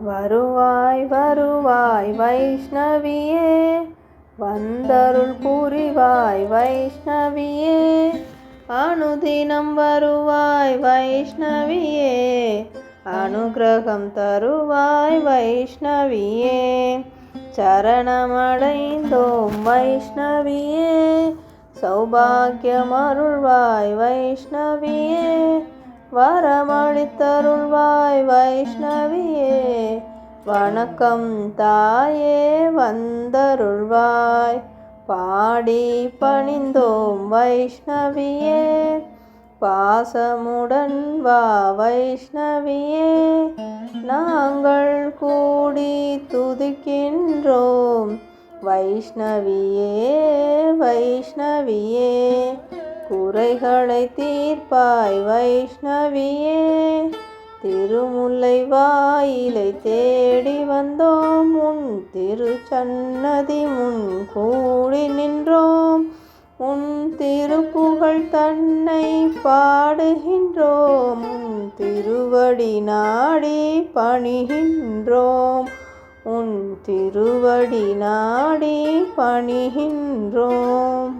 வருவாய் வருவாய் வைஷ்ணவியே. வந்தருள் புரிவாய் வைஷ்ணவியே. அனுதினம் வருவாய் வைஷ்ணவியே. அனுகிரகம் தருவாய் வைஷ்ணவியே. சரணமடைந்தோம் வைஷ்ணவியே. சௌபாகியம் அருள்வாய் வைஷ்ணவியே. வரமளித்தருள்வாய் வைஷ்ணவியே வணக்கம் தாயே வந்தருள்வாய். பாடி பணிந்தோம் வைஷ்ணவியே பாசமுடன் வா வைஷ்ணவியே. நாங்கள் கூடி துதிக்கின்றோம் வைஷ்ணவியே வைஷ்ணவியே. குறைகளை தீர்ப்பாய் வைஷ்ணவியே. திருமுல்லை வாயிலை தேடி வந்தோம். உன் திருச்சன்னதி முன் கூடி நின்றோம். உன் திருப்புகழ் தன்னை பாடுகின்றோம். உன் திருவடி நாடி பணிகின்றோம். உன் திருவடி நாடி பணிகின்றோம்.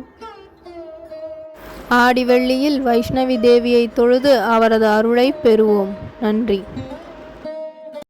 ஆடிவெள்ளியில் வைஷ்ணவி தேவியை தொழுது அவரது அருளை பெறுவோம். நன்றி.